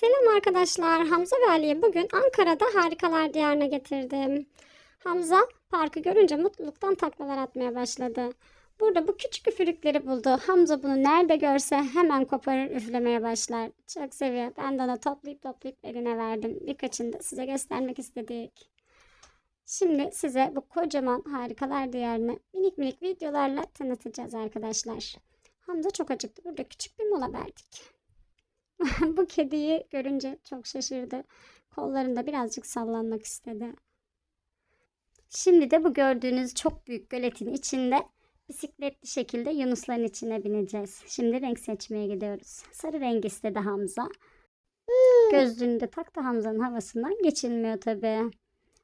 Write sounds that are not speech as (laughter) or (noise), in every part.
Selam arkadaşlar. Hamza ve Ali'yi bugün Ankara'da Harikalar Diyarı'na getirdim. Hamza parkı görünce mutluluktan taklalar atmaya başladı. Burada bu küçük üfürükleri buldu. Hamza bunu nerede görse hemen koparır üflemeye başlar. Çok seviyor. Ben de ona toplayıp toplayıp eline verdim. Birkaçını da size göstermek istedik. Şimdi size bu kocaman Harikalar Diyarı'nı minik minik videolarla tanıtacağız arkadaşlar. Hamza çok acıktı. Burada küçük bir mola verdik. (laughs) Bu kediyi görünce çok şaşırdı. Kollarında birazcık sallanmak istedi. Şimdi de bu gördüğünüz çok büyük göletin içinde bisikletli şekilde yunusların içine bineceğiz. Şimdi renk seçmeye gidiyoruz. Sarı rengi istedi Hamza. Gözlüğünü de taktı Hamza'nın havasından geçilmiyor tabii.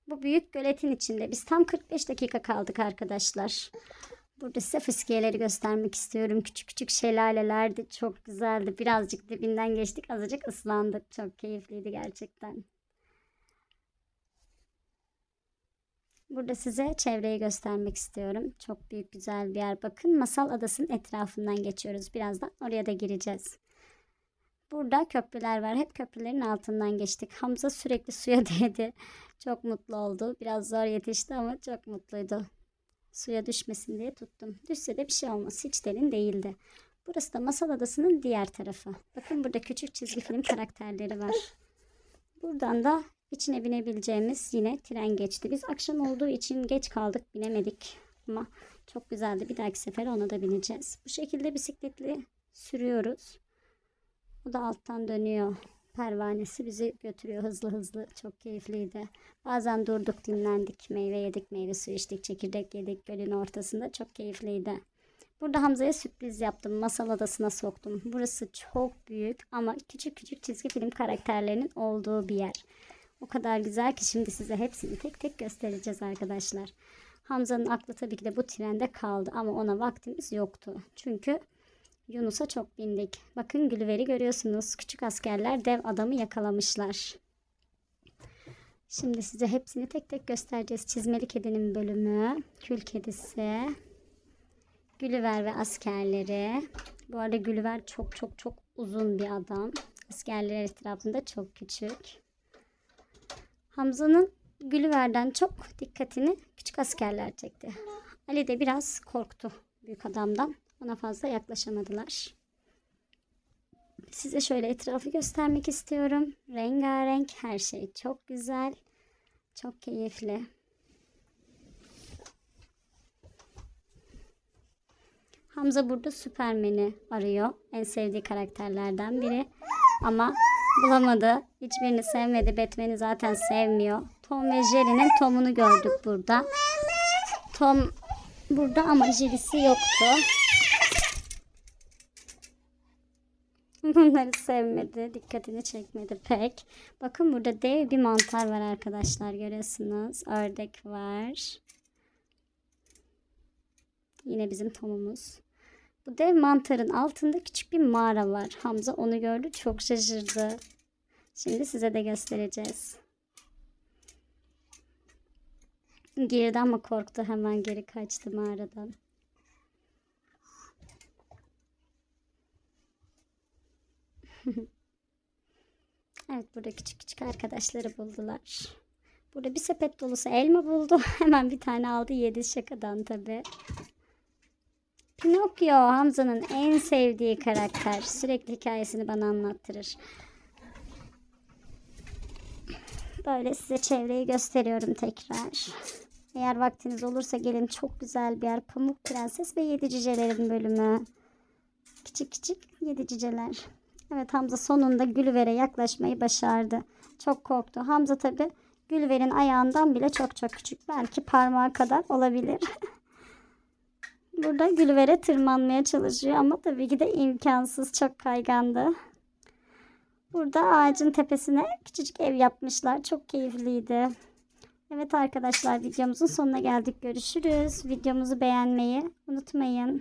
Bu büyük göletin içinde biz tam 45 dakika kaldık arkadaşlar. Burada size fıskiyeleri göstermek istiyorum. Küçük küçük şelalelerdi. Çok güzeldi. Birazcık dibinden geçtik. Azıcık ıslandık. Çok keyifliydi gerçekten. Burada size çevreyi göstermek istiyorum. Çok büyük güzel bir yer. Bakın Masal Adası'nın etrafından geçiyoruz. Birazdan oraya da gireceğiz. Burada köprüler var. Hep köprülerin altından geçtik. Hamza sürekli suya (laughs) değdi. Çok mutlu oldu. Biraz zor yetişti ama çok mutluydu. Suya düşmesin diye tuttum. Düşse de bir şey olmaz. Hiç derin değildi. Burası da Masal Adası'nın diğer tarafı. Bakın burada küçük çizgi film karakterleri var. Buradan da içine binebileceğimiz yine tren geçti. Biz akşam olduğu için geç kaldık binemedik. Ama çok güzeldi. Bir dahaki sefer ona da bineceğiz. Bu şekilde bisikletli sürüyoruz. O da alttan dönüyor. Pervanesi bizi götürüyor hızlı hızlı. Çok keyifliydi. Bazen durduk dinlendik. Meyve yedik, meyve suyu içtik, çekirdek yedik gölün ortasında. Çok keyifliydi. Burada Hamza'ya sürpriz yaptım. Masal adasına soktum. Burası çok büyük ama küçük küçük çizgi film karakterlerinin olduğu bir yer. O kadar güzel ki şimdi size hepsini tek tek göstereceğiz arkadaşlar. Hamza'nın aklı tabii ki de bu trende kaldı ama ona vaktimiz yoktu. Çünkü Yunus'a çok bindik. Bakın Gülver'i görüyorsunuz. Küçük askerler dev adamı yakalamışlar. Şimdi size hepsini tek tek göstereceğiz. Çizmeli kedinin bölümü, kül kedisi, Gülüver ve askerleri. Bu arada Gülüver çok çok çok uzun bir adam. Askerler etrafında çok küçük. Hamza'nın Gülüver'den çok dikkatini küçük askerler çekti. Ali de biraz korktu büyük adamdan. Ona fazla yaklaşamadılar. Size şöyle etrafı göstermek istiyorum. Rengarenk her şey çok güzel. Çok keyifli. Hamza burada Süpermen'i arıyor. En sevdiği karakterlerden biri. Ama bulamadı. Hiçbirini sevmedi. Batman'i zaten sevmiyor. Tom ve Jerry'nin Tom'unu gördük burada. Tom burada ama Jerry'si yoktu. (laughs) Bunları sevmedi. Dikkatini çekmedi pek. Bakın burada dev bir mantar var arkadaşlar. Görüyorsunuz. Ördek var. Yine bizim Tom'umuz. Bu dev mantarın altında küçük bir mağara var. Hamza onu gördü. Çok şaşırdı. Şimdi size de göstereceğiz. Girdi ama korktu. Hemen geri kaçtı mağaradan. (laughs) Evet burada küçük küçük arkadaşları buldular. Burada bir sepet dolusu elma buldu. (laughs) Hemen bir tane aldı yedi şakadan tabi. Pinokyo Hamza'nın en sevdiği karakter. Sürekli hikayesini bana anlattırır. Böyle size çevreyi gösteriyorum tekrar. Eğer vaktiniz olursa gelin çok güzel bir yer. Pamuk Prenses ve Yedi Cücelerin bölümü. Küçük küçük yedi cüceler. Evet Hamza sonunda Gülver'e yaklaşmayı başardı. Çok korktu. Hamza tabi Gülver'in ayağından bile çok çok küçük. Belki parmağı kadar olabilir. (laughs) Burada Gülver'e tırmanmaya çalışıyor ama tabii ki de imkansız. Çok kaygandı. Burada ağacın tepesine küçücük ev yapmışlar. Çok keyifliydi. Evet arkadaşlar videomuzun sonuna geldik. Görüşürüz. Videomuzu beğenmeyi unutmayın.